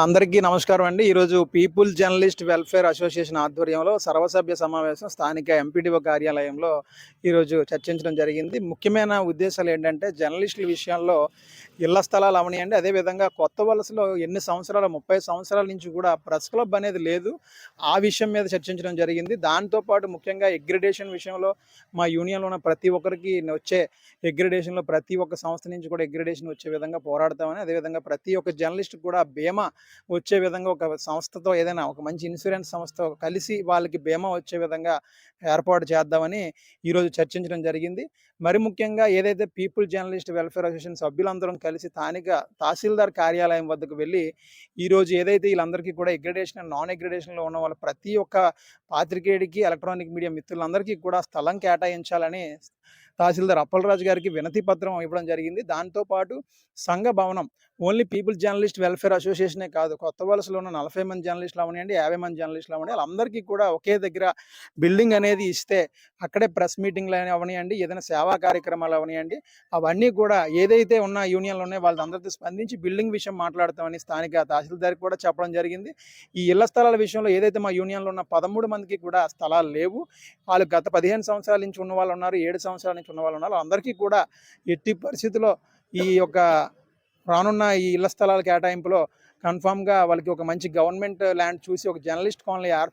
అందరికీ నమస్కారం అండి. ఈరోజు పీపుల్ జర్నలిస్ట్ వెల్ఫేర్ అసోసియేషన్ ఆధ్వర్యంలో సర్వసభ్య సమావేశం స్థానిక ఎంపీడీఓ కార్యాలయంలో ఈరోజు చర్చించడం జరిగింది. ముఖ్యమైన ఉద్దేశాలు ఏంటంటే జర్నలిస్టుల విషయంలో ఇళ్ళ స్థలాలు అవనియండి. అదేవిధంగా కొత్త వలసలో ఎన్ని సంవత్సరాల ముప్పై సంవత్సరాల నుంచి కూడా ప్రెస్ క్లబ్ అనేది లేదు. ఆ విషయం మీద చర్చించడం జరిగింది. దాంతోపాటు ముఖ్యంగా ఎగ్రిడేషన్ విషయంలో మా యూనియన్లో ఉన్న ప్రతి ఒక్కరికి వచ్చే ఎగ్రిడేషన్లో ప్రతి ఒక్క సంస్థ నుంచి కూడా ఎగ్రిడేషన్ వచ్చే విధంగా పోరాడతామని అదేవిధంగా ప్రతి ఒక్క జర్నలిస్ట్ కూడా బీమా వచ్చే విధంగా ఒక సంస్థతో ఏదైనా ఒక మంచి ఇన్సూరెన్స్ సంస్థ కలిసి వాళ్ళకి బీమా వచ్చే విధంగా ఏర్పాటు చేద్దామని ఈరోజు చర్చించడం జరిగింది. మరి ముఖ్యంగా ఏదైతే పీపుల్ జర్నలిస్ట్ వెల్ఫేర్ అసోసియేషన్ సభ్యులందరం కలిసి స్థానిక తహసీల్దార్ కార్యాలయం వద్దకు వెళ్ళి ఈరోజు ఏదైతే వీళ్ళందరికీ కూడా ఎగ్రిడేషన్ నాన్ ఎగ్రిడేషన్లో ఉన్న వాళ్ళ ప్రతి ఒక్క పాత్రికేయుడికి ఎలక్ట్రానిక్ మీడియా మిత్రులందరికీ కూడా స్థలం కేటాయించాలని తహసీల్దార్ అప్పలరాజు గారికి వినతి పత్రం ఇవ్వడం జరిగింది. దాంతోపాటు సంఘ భవనం ఓన్లీ పీపుల్ జర్నలిస్ట్ వెల్ఫేర్ అసోసియేషనే కాదు కొత్త వలసలో ఉన్న నలభై మంది జర్నలిస్టులు అవనివ్వండి యాభై మంది జర్నలిస్టులు అవనివ్వండి వాళ్ళందరికీ కూడా ఒకే దగ్గర బిల్డింగ్ అనేది ఇస్తే అక్కడే ప్రెస్ మీటింగ్లు అని అవనివ్వండి ఏదైనా సేవా కార్యక్రమాలు అవనివ్వండి అవన్నీ కూడా ఏదైతే ఉన్న యూనియన్లు ఉన్నాయో వాళ్ళందరితో స్పందించి బిల్డింగ్ విషయం మాట్లాడతామని స్థానిక తహసీల్దార్కి కూడా చెప్పడం జరిగింది. ఈ ఇళ్ళ స్థలాల విషయంలో ఏదైతే మా యూనియన్లో ఉన్న పదమూడు మందికి కూడా స్థలాలు లేవు. వాళ్ళు గత పదిహేను సంవత్సరాల నుంచి ఉన్న వాళ్ళు ఉన్నారు ఏడు సంవత్సరాల నుంచి ఉన్న వాళ్ళు ఉన్నారు. అందరికీ కూడా ఎట్టి పరిస్థితుల్లో ఈ యొక్క రానున్న ఈ ఇళ్ళ స్థలాల కేటాయింపులో కన్ఫామ్గా వాళ్ళకి ఒక మంచి గవర్నమెంట్ ల్యాండ్ చూసి ఒక జర్నలిస్ట్ కాలనీ ఏర్